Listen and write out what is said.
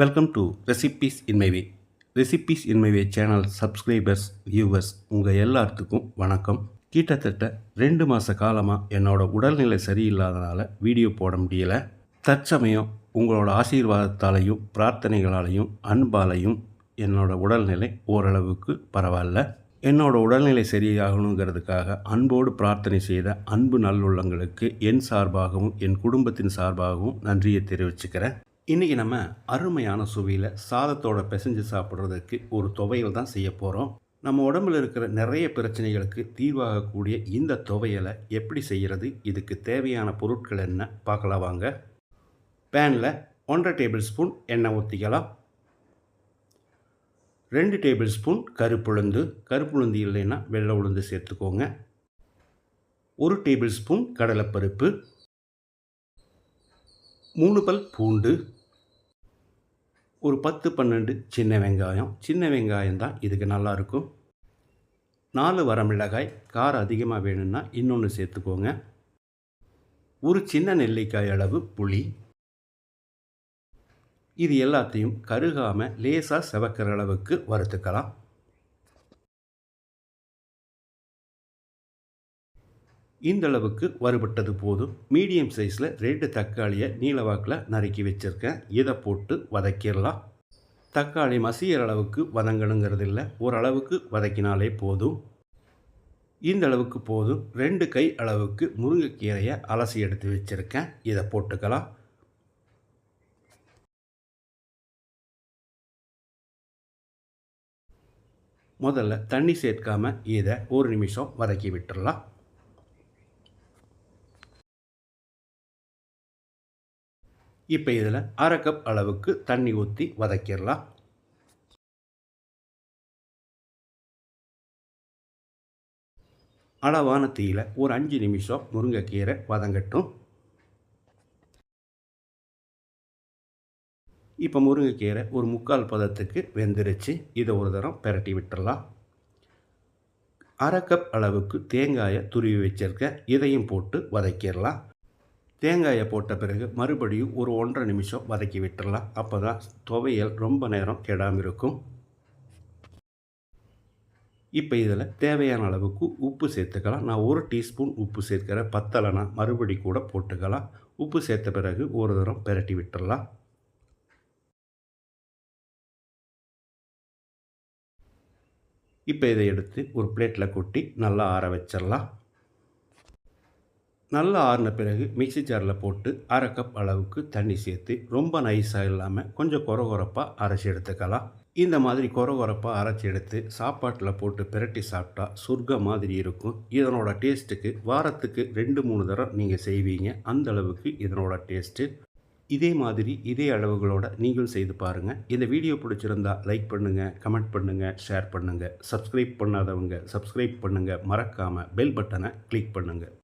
Welcome to recipes in my way recipes in my way channel subscribers viewers உங்கள் எல்லாத்துக்கும் வணக்கம். கிட்டத்தட்ட ரெண்டு மாத காலமாக என்னோடய உடல்நிலை சரியில்லாதனால வீடியோ போட முடியலை. தற்சமயம் உங்களோட ஆசீர்வாதத்தாலையும் பிரார்த்தனைகளாலையும் அன்பாலையும் என்னோடய உடல்நிலை ஓரளவுக்கு பரவாயில்ல. என்னோட உடல்நிலை சரியாகணுங்கிறதுக்காக அன்போடு பிரார்த்தனை செய்த அன்பு நல்லுள்ளங்களுக்கு என் சார்பாகவும் என் குடும்பத்தின் சார்பாகவும் நன்றியை தெரிவிச்சுக்கிறேன். இன்றைக்கி நம்ம அருமையான சுவையில் சாதத்தோட பிசைஞ்சு சாப்பிட்றதுக்கு ஒரு துவையல் தான் செய்ய போகிறோம் நம்ம உடம்புல இருக்கிற நிறைய பிரச்சனைகளுக்கு தீர்வாகக்கூடிய இந்த துவையலை எப்படி செய்கிறது இதுக்கு தேவையான பொருட்கள் என்ன? பார்க்கலாம் வாங்க. பேனில் ஒன்றரை டேபிள் ஸ்பூன் எண்ணெய் ஊற்றிக்கலாம் ரெண்டு டேபிள் ஸ்பூன் கருப்புளுந்து. கருப்புளுந்து இல்லைன்னா வெள்ளை உளுந்து சேர்த்துக்கோங்க. ஒரு டேபிள் ஸ்பூன் கடலைப்பருப்பு. மூணு பல் பூண்டு. ஒரு பத்து பன்னெண்டு சின்ன வெங்காயம். சின்ன வெங்காயம் தான் இதுக்கு நல்லாயிருக்கும் நாலு வரமிளகாய் காரம் அதிகமாக வேணும்னா இன்னொன்று சேர்த்துக்கோங்க. ஒரு சின்ன நெல்லிக்காய் அளவு புளி. இது எல்லாத்தையும் கருகாமல் லேசாக செவக்கிற அளவுக்கு வறுத்துக்கலாம். இந்தளவுக்கு வறுபட்டது போதும். மீடியம் சைஸில் ரெண்டு தக்காளியை நீளவாக்கில் நறுக்கி வச்சுருக்கேன். இதை போட்டு வதக்கிடலாம். தக்காளி மசிகிற அளவுக்கு வதங்கணுங்கிறது இல்லை ஓரளவுக்கு வதக்கினாலே போதும். இந்த அளவுக்கு போதும். ரெண்டு கை அளவுக்கு முருங்கைக்கீரையை அலசி எடுத்து வச்சுருக்கேன். இதை போட்டுக்கலாம். முதல்ல தண்ணி சேர்க்காம இதை ஒரு நிமிஷம் வதக்கி விட்டுடலாம். இப்போ இதில் அரை கப் அளவுக்கு தண்ணி ஊற்றி வதக்கிடலாம். அளவான தீயில் ஒரு அஞ்சு நிமிஷம் முருங்கைக்கீரை வதங்கட்டும். இப்போ முருங்கைக்கீரை ஒரு முக்கால் பதத்துக்கு வெந்துருச்சு. இதை ஒரு தரம் பெரட்டி விட்டுடலாம். அரை கப் அளவுக்கு தேங்காயை துருவி வச்சுருக்கேன் இதையும் போட்டு வதக்கிடலாம். தேங்காயை போட்ட பிறகு மறுபடியும் ஒரு ஒன்றரை நிமிஷம் வதக்கி விட்டுடலாம் அப்போ தான் துவையல் ரொம்ப நேரம் கெடாமல் இருக்கும். இப்போ இதில் தேவையான அளவுக்கு உப்பு சேர்த்துக்கலாம். நான் ஒரு டீஸ்பூன் உப்பு சேர்க்கிறேன் பத்தலைனா மறுபடி கூட போட்டுக்கலாம். உப்பு சேர்த்த பிறகு ஒரு தரம் பெரட்டி விட்டுடலாம் இப்போ இதை எடுத்து ஒரு பிளேட்டில் கொட்டி நல்லா ஆற வச்சிடலாம் நல்லா ஆறின பிறகு மிக்சி ஜாரில் போட்டு அரை கப் அளவுக்கு தண்ணி சேர்த்து ரொம்ப நைஸாக இல்லாமல் கொஞ்சம் குறகுறப்பாக அரைச்சி எடுத்துக்கலாம். இந்த மாதிரி குறகுறப்பாக அரைச்சி எடுத்து சாப்பாட்டில் போட்டு பிரட்டி சாப்பிட்டா சொர்க்க மாதிரி இருக்கும். இதனோட டேஸ்ட்டுக்கு வாரத்துக்கு ரெண்டு மூணு தரம் நீங்கள் செய்வீங்க. அந்த அளவுக்கு இதனோட டேஸ்ட்டு இதே மாதிரி இதே அளவுகளோட நீங்களும் செய்து பாருங்கள் இந்த வீடியோ பிடிச்சிருந்தா லைக் பண்ணுங்கள் கமெண்ட் பண்ணுங்கள் ஷேர் பண்ணுங்கள் சப்ஸ்கிரைப் பண்ணாதவங்க சப்ஸ்கிரைப் பண்ணுங்கள் மறக்காமல் பெல் பட்டனை கிளிக் பண்ணுங்கள்